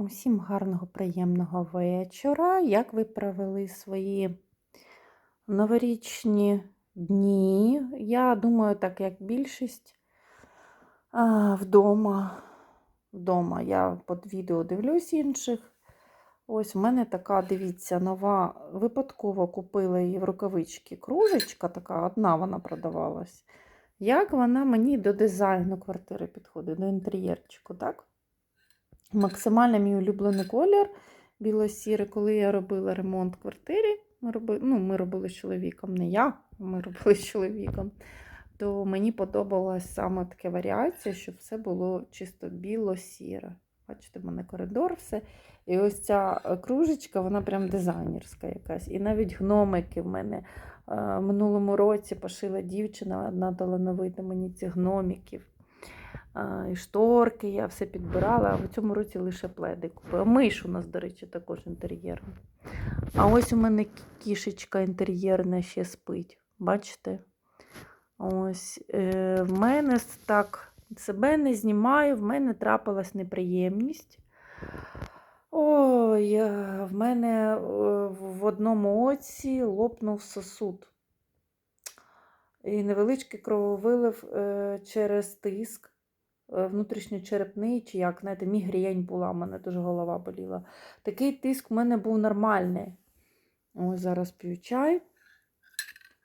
Усім гарного, приємного вечора. Як ви провели свої новорічні дні? Я думаю, так як більшість а, вдома. Вдома я під відео дивлюсь інших. Ось в мене така, дивіться, нова. Випадково купила її в рукавички. Кружечка така, одна вона продавалась. Як вона мені до дизайну квартири підходить, до інтер'єрчику, так? Максимально мій улюблений колір біло-сірий, коли я робила ремонт в квартирі. Ми робили, ну, ми робили з чоловіком, не я, ми робили з чоловіком. То мені подобалась саме така варіація, щоб все було чисто біло-сіре. Бачите, в мене коридор, все. І ось ця е, кружечка, вона прям дизайнерська якась. І навіть гномики в мене е, в минулому році пошила дівчина, одна талановита мені цих гномиків. І шторки, я все підбирала, а в цьому році лише пледи купила. Миш у нас, до речі, також інтер'єрна. А ось у мене кішечка інтер'єрна ще спить. Бачите? Ось е, в мене так себе не знімаю, в мене трапилась неприємність. Ой, е, в мене е, в одному оці лопнув сосуд. І невеличкий крововилив е, через тиск внутрішньочерепний, чи як, знаєте, мігрень була, в мене дуже голова боліла. Такий тиск в мене був нормальний. Ось зараз п'ю чай.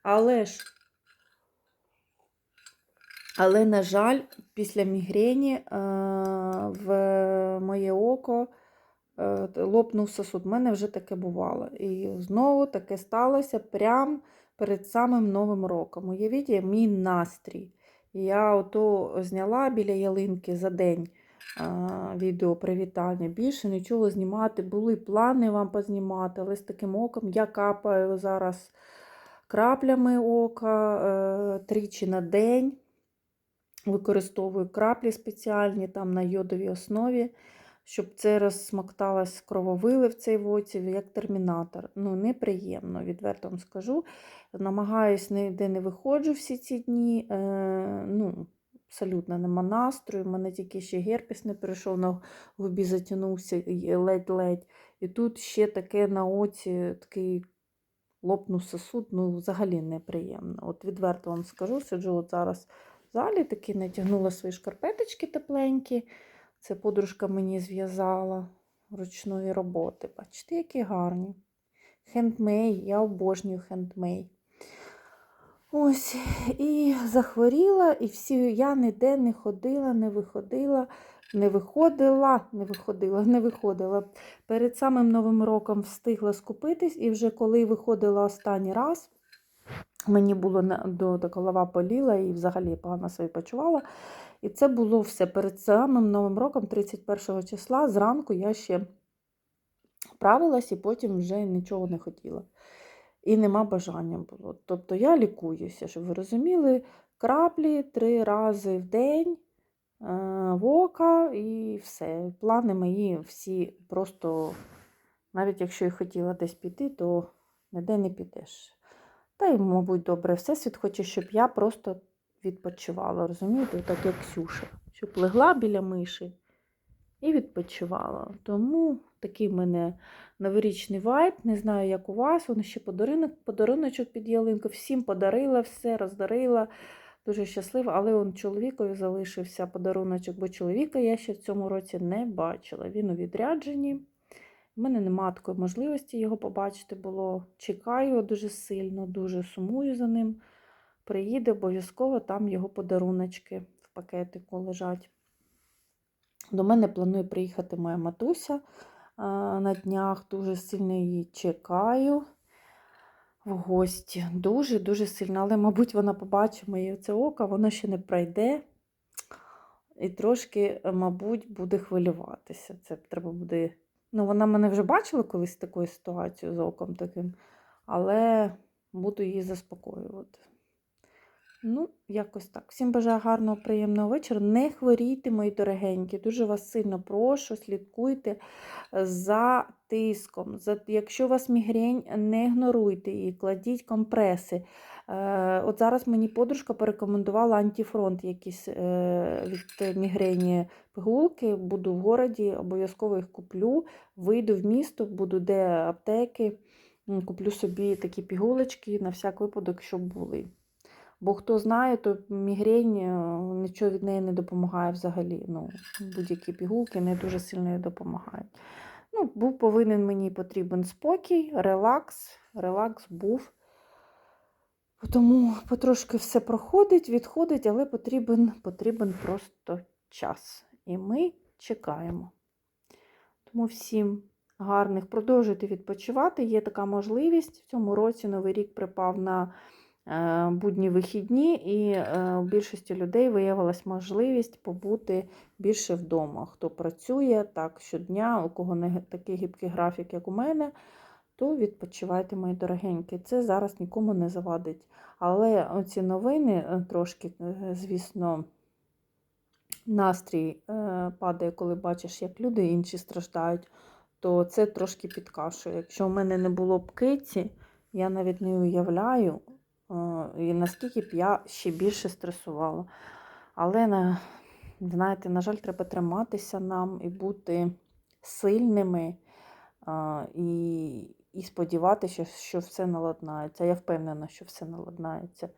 Але ж, але, на жаль, після мігрені е, в моє око е, лопнув сосуд. У мене вже таке бувало. І знову таке сталося прямо перед самим Новим роком. Уявіть, мій настрій. Я ото зняла біля ялинки за день відео привітання. Більше нічого знімати. Були плани вам познімати, але з таким оком я капаю зараз краплями ока е, тричі на день. Використовую краплі спеціальні там на йодовій основі, щоб це розсмокталось крововилив цей в оці, як термінатор. Ну, неприємно, відверто вам скажу. Намагаюсь ніде не виходжу всі ці дні. Е, ну, абсолютно нема настрою. У мене тільки ще герпес не перейшов, на губі затягнувся ледь-ледь. І тут ще таке на оці, такий лопнув сосуд, ну, взагалі неприємно. От відверто вам скажу, сиджу от зараз в залі, таки натягнула свої шкарпеточки тепленькі. Це подружка мені зв'язала ручної роботи. Бачите, які гарні. Хендмей, я обожнюю хендмей. Ось, і захворіла, і всі, я ніде не ходила, не виходила, не виходила, не виходила, не виходила. Перед самим Новим роком встигла скупитись, і вже коли виходила останній раз, мені було до, до голова боліла і взагалі погано себе почувала. І це було все перед самим Новим роком, 31 числа, зранку я ще правилась і потім вже нічого не хотіла. І нема бажання було. Тобто я лікуюся, щоб ви розуміли, краплі три рази в день е, в ока і все. Плани мої всі просто, навіть якщо і хотіла десь піти, то ніде не підеш. Та й, мабуть, добре, всесвіт хоче, щоб я просто відпочивала, розумієте, так як Ксюша, щоб легла біля миші і відпочивала. Тому такий в мене новорічний вайб. Не знаю, як у вас. Воно ще подарунок, подаруночок під ялинку. Всім подарила все, роздарила. Дуже щаслива, але он чоловікові залишився подаруночок, бо чоловіка я ще в цьому році не бачила. Він у відрядженні. У мене немає такої можливості його побачити було. Чекаю дуже сильно, дуже сумую за ним. Приїде обов'язково, там його подаруночки в пакетику лежать. До мене планує приїхати моя матуся на днях. Дуже сильно її чекаю в гості. Дуже-дуже сильно. Але, мабуть, вона побачить моє це око, воно ще не пройде. І трошки, е, мабуть, буде хвилюватися. Це треба буде. Ну, вона мене вже бачила колись такою ситуацією з оком таким, але буду її заспокоювати. Ну, якось так. Всім бажаю гарного, приємного вечора. Не хворійте, мої дорогенькі. Дуже вас сильно прошу, слідкуйте за тиском. За... Якщо у вас мігрень, не ігноруйте її, кладіть компреси. Е, От зараз мені подружка порекомендувала антифронт якісь е, від мігрені пігулки. Буду в городі, обов'язково їх куплю. Вийду в місто, буду де аптеки. Куплю собі такі пігулочки на всяк випадок, щоб були. Бо хто знає, то мігрень е, нічого від неї не допомагає взагалі. Ну, будь-які пігулки не дуже сильно допомагають. Ну, був повинен мені потрібен спокій, релакс. Релакс був. Тому потрошки все проходить, відходить, але потрібен, потрібен просто час. І ми чекаємо. Тому всім гарних продовжуйте відпочивати. Є така можливість. В цьому році Новий рік припав на будні вихідні, і е, у більшості людей виявилась можливість побути більше вдома. Хто працює так щодня, у кого не такий гибкий графік, як у мене, то відпочивайте, мої дорогенькі. Це зараз нікому не завадить. Але оці новини е, трошки, е, звісно, настрій е, падає, коли бачиш, як люди інші страждають, то це трошки підкашує. Якщо в мене не було б киці, я навіть не уявляю, е, і наскільки б я ще більше стресувала. Але, знаєте, на жаль, треба триматися нам і бути сильними і, і сподіватися, що все наладнається. Я впевнена, що все наладнається.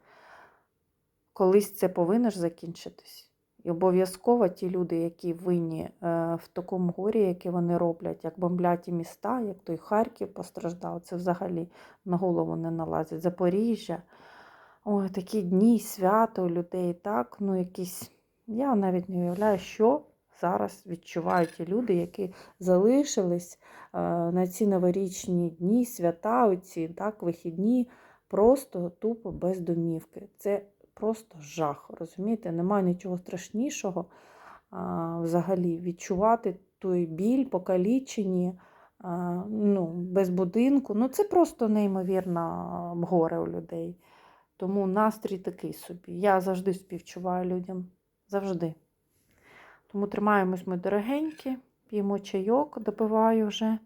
Колись це повинно ж закінчитись. І обов'язково ті люди, які винні е, в такому горі, яке вони роблять, як бомблять і міста, як той Харків постраждав, це взагалі на голову не налазить. Запоріжжя. Ой, такі дні, свято у людей, так, ну якісь. Я навіть не уявляю, що зараз відчувають ті люди, які залишились е, на ці новорічні дні, свята, оці, так, вихідні, просто тупо без домівки. Це просто жах. Розумієте? Немає нічого страшнішого а, взагалі відчувати той біль, покалічені, а, ну, без будинку. Ну, це просто неймовірно горе у людей. Тому настрій такий собі. Я завжди співчуваю людям. Завжди. Тому тримаємось ми дорогенькі, п'ємо чайок, допиваю вже.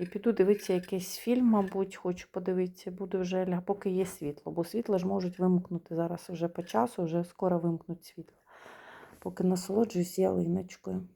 І піду дивитися якийсь фільм, мабуть, хочу подивитися, буду вже, ляг, поки є світло, бо світло ж можуть вимкнути зараз вже по часу, вже скоро вимкнуть світло. Поки насолоджуюсь ялиночкою.